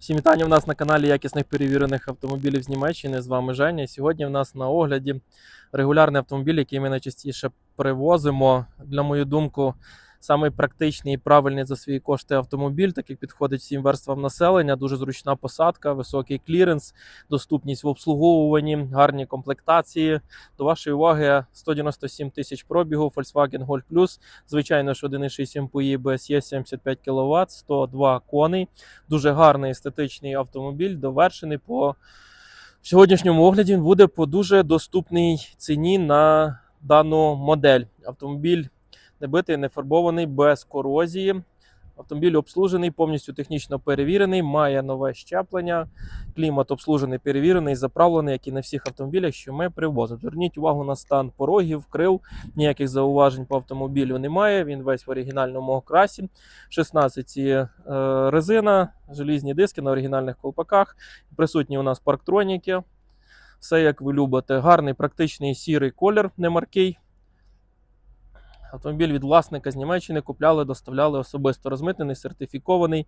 Всім вітання в нас на каналі якісних перевірених автомобілів з Німеччини. З вами Женя. Сьогодні в нас на огляді регулярний автомобіль, який ми найчастіше привозимо. Для мою думку, самий практичний і правильний за свої кошти автомобіль, так підходить всім верствам населення. Дуже зручна посадка, високий кліренс, доступність в обслуговуванні, гарні комплектації. До вашої уваги 197 тисяч пробігу, Volkswagen Golf Plus. Звичайно ж 1,6 МПІ BSE 75 кВт, 102 коней. Дуже гарний естетичний автомобіль, довершений по в сьогоднішньому огляді. Він буде по дуже доступній ціні на дану модель. Автомобіль не битий, не фарбований, без корозії. Автомобіль обслужений, повністю технічно перевірений, має нове щеплення, клімат обслужений, перевірений, заправлений, як і на всіх автомобілях, що ми привозимо. Зверніть увагу на стан порогів, крил, ніяких зауважень по автомобілю немає. Він весь в оригінальному окрасі. 16 е, резина, желізні диски на оригінальних колпаках. Присутні у нас парктроніки. Все як ви любите. Гарний, практичний сірий колір, не маркий. Автомобіль від власника з Німеччини купляли, доставляли особисто розмитнений, сертифікований.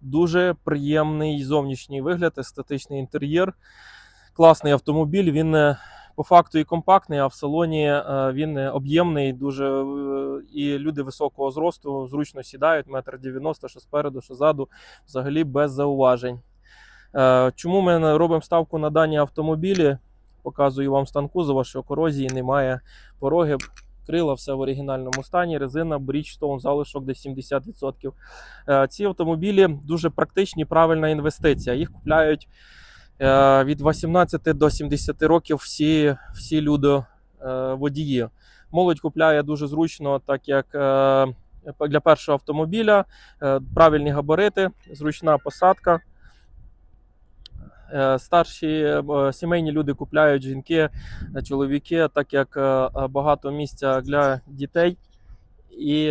Дуже приємний зовнішній вигляд, естетичний інтер'єр. Класний автомобіль. Він е, по факту і компактний, а в салоні е, він об'ємний, дуже е, і люди високого зросту зручно сідають, метр 90, що спереду, що ззаду, взагалі без зауважень. Чому ми робимо ставку на дані автомобілі? Показую вам стан кузова, що корозії немає, пороги, крила, все в оригінальному стані, резина, Bridgestone, залишок десь 70%. Е, Ці автомобілі дуже практичні, правильна інвестиція. Їх купляють е, від 18 до 70 років всі, всі люди е, водії. Молодь купляє дуже зручно, так як для першого автомобіля правильні габарити, зручна посадка. Е, Старші е, сімейні люди купляють жінки, е, чоловіки, так як багато місця для дітей і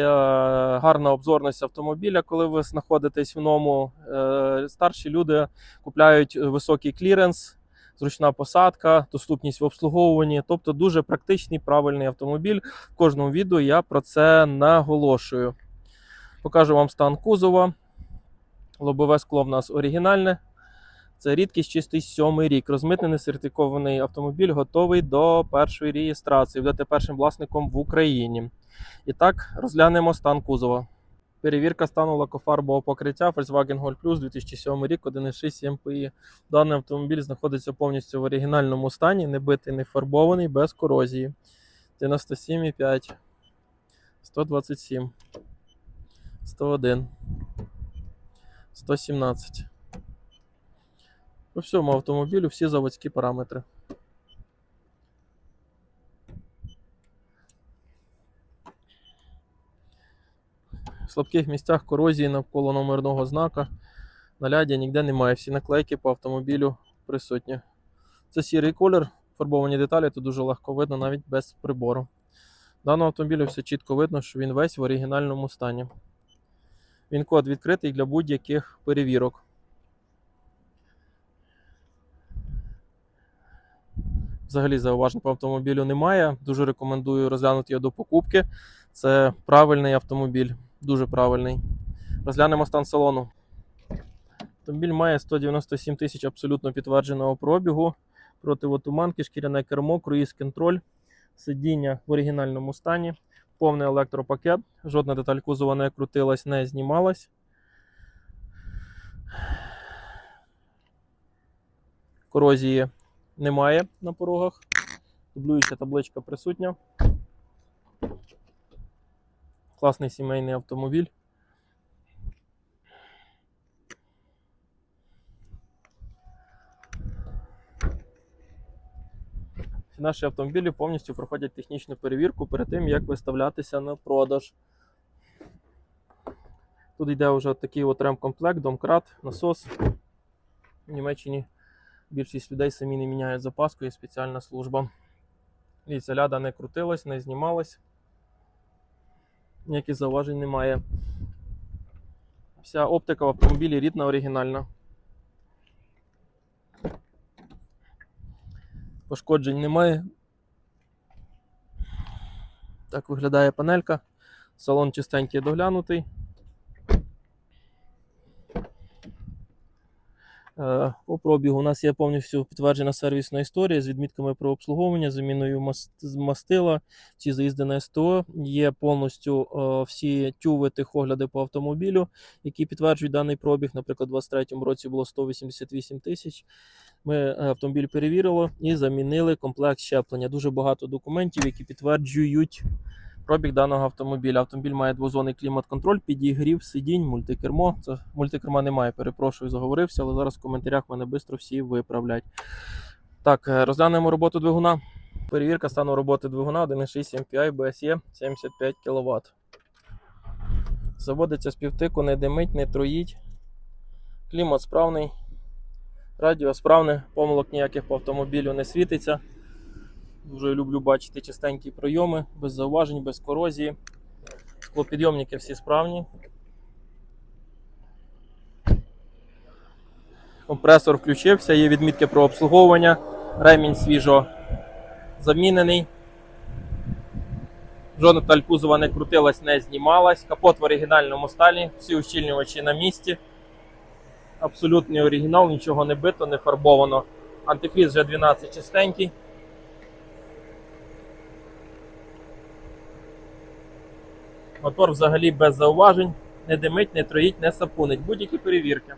гарна обзорність автомобіля, коли ви знаходитесь в ньому. Е, Старші люди купляють високий кліренс, зручна посадка, доступність в обслуговуванні. Тобто дуже практичний, правильний автомобіль. В кожному відео я про це наголошую. Покажу вам стан кузова. Лобове скло в нас оригінальне. Це рідкість чистий сьомий рік. Розмитнений сертифікований автомобіль готовий до першої реєстрації. Будете першим власником в Україні. І так, розглянемо стан кузова. Перевірка стану лакофарбового покриття Volkswagen Golf Plus 2007 рік 1.6 MPI. Даний автомобіль знаходиться повністю в оригінальному стані, не битий, не фарбований, без корозії. 97,5, 127, 101, 117. По всьому автомобілю всі заводські параметри. В слабких місцях корозії навколо номерного знака. Наляді ніде немає. Всі наклейки по автомобілю присутні. Це сірий колір, фарбовані деталі, тут дуже легко видно навіть без прибору. Даного автомобілю все чітко видно, що він весь в оригінальному стані. Він код відкритий для будь-яких перевірок. Взагалі зауважень по автомобілю немає. Дуже рекомендую розглянути його до покупки. Це правильний автомобіль, дуже правильний. Розглянемо стан салону. Автомобіль має 197 тисяч абсолютно підтвердженого пробігу, противотуманки, шкіряне кермо, круїз контроль, сидіння в оригінальному стані, повний електропакет, жодна деталь кузова не крутилась, не знімалась. Корозії немає на порогах. Дублююча табличка присутня. Класний сімейний автомобіль. Наші автомобілі повністю проходять технічну перевірку перед тим, як виставлятися на продаж. Тут йде вже такий от ремкомплект, домкрат, насос. В Німеччині більшість людей самі не міняють запаску, є спеціальна служба. Дивіться, ляда не крутилась, не знімалась. Ніяких зауважень немає. Вся оптика в автомобілі рідна, оригінальна. Пошкоджень немає. Так виглядає панелька. Салон чистенький доглянутий. По пробігу у нас є повністю підтверджена сервісна історія з відмітками про обслуговування, заміною мастила, всі заїзди на СТО. Є повністю е, всі тюви техогляди по автомобілю, які підтверджують даний пробіг. Наприклад, у 2023 році було 188 тисяч. Ми е, автомобіль перевірили і замінили комплект щеплення. Дуже багато документів, які підтверджують пробіг даного автомобіля. Автомобіль має двозонний клімат-контроль, підігрів, сидінь, мультикермо. Це мультикерма немає, перепрошую, заговорився, але зараз в коментарях мене швидко всі виправлять. Так, е, розглянемо роботу двигуна. Перевірка стану роботи двигуна 1.6 MPI BSE 75 кВт. Заводиться з півтику, не димить, не троїть. Клімат справний. Радіо справне, помилок ніяких по автомобілю не світиться. Дуже люблю бачити чистенькі пройоми, без зауважень, без корозії. Склопідйомники всі справні. Компресор включився, є відмітки про обслуговування. Ремінь свіжо замінений. Жодна деталь не крутилась, не знімалась. Капот в оригінальному сталі, всі ущільнювачі на місці. Абсолютний оригінал, нічого не бито, не фарбовано. Антифріз вже 12 чистенький. Мотор взагалі без зауважень, не димить, не троїть, не сапунить. Будь-які перевірки.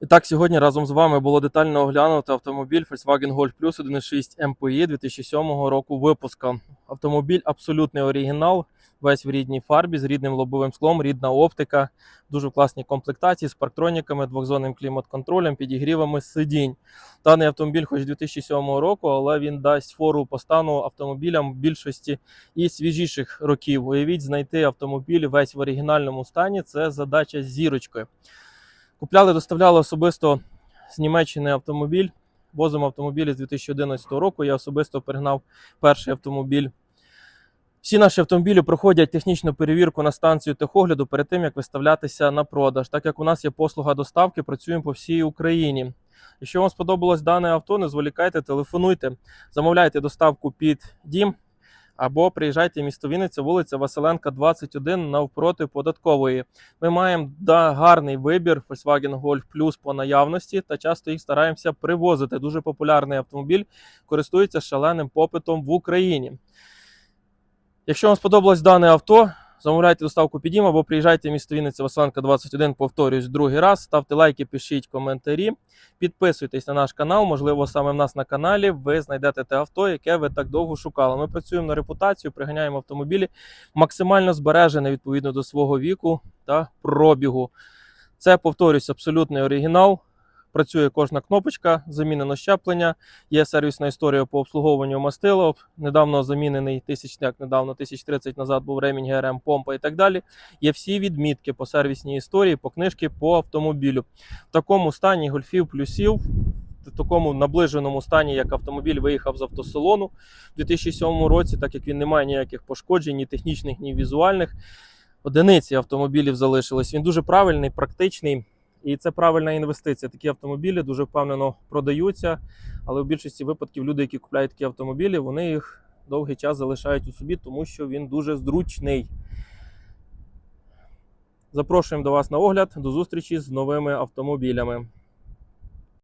І так, сьогодні разом з вами було детально оглянути автомобіль Volkswagen Golf Plus 1.6 MPI 2007 року випуска. Автомобіль абсолютний оригінал, весь в рідній фарбі з рідним лобовим склом, рідна оптика, дуже в класній комплектації з парктроніками, двохзонним клімат-контролем, підігрівами сидінь. Даний автомобіль, хоч 2007 року, але він дасть фору по стану автомобілям більшості і свіжіших років. Уявіть, знайти автомобіль весь в оригінальному стані це задача з зірочкою. Купляли, доставляли особисто з Німеччини автомобіль. Возимо автомобілі з 2011 року. Я особисто перегнав перший автомобіль. Всі наші автомобілі проходять технічну перевірку на станцію техогляду перед тим, як виставлятися на продаж. Так як у нас є послуга доставки, працюємо по всій Україні. Якщо вам сподобалось дане авто, не зволікайте, телефонуйте, замовляйте доставку під дім або приїжджайте в місто Вінниця, вулиця Василенка, 21 навпроти податкової. Ми маємо да, гарний вибір Volkswagen Golf Plus по наявності та часто їх стараємося привозити. Дуже популярний автомобіль, користується шаленим попитом в Україні. Якщо вам сподобалось дане авто, замовляйте доставку під або приїжджайте в місто Вінниця Василенка 21, повторюсь другий раз. Ставте лайки, пишіть коментарі, підписуйтесь на наш канал. Можливо, саме в нас на каналі ви знайдете те авто, яке ви так довго шукали. Ми працюємо на репутацію, приганяємо автомобілі максимально збережене відповідно до свого віку та пробігу. Це, повторюсь, абсолютний оригінал. Працює кожна кнопочка, замінено щеплення, є сервісна історія по обслуговуванню мастила. Недавно замінений тисяч, як недавно, 1030 назад був ремінь ГРМ, помпа і так далі. Є всі відмітки по сервісній історії, по книжки по автомобілю. В такому стані гольфів плюсів, в такому наближеному стані, як автомобіль виїхав з автосалону в 2007 році, так як він не має ніяких пошкоджень, ні технічних, ні візуальних. Одиниці автомобілів залишились. Він дуже правильний, практичний. І це правильна інвестиція. Такі автомобілі дуже впевнено продаються, але в більшості випадків люди, які купляють такі автомобілі, вони їх довгий час залишають у собі, тому що він дуже зручний. Запрошуємо до вас на огляд. До зустрічі з новими автомобілями.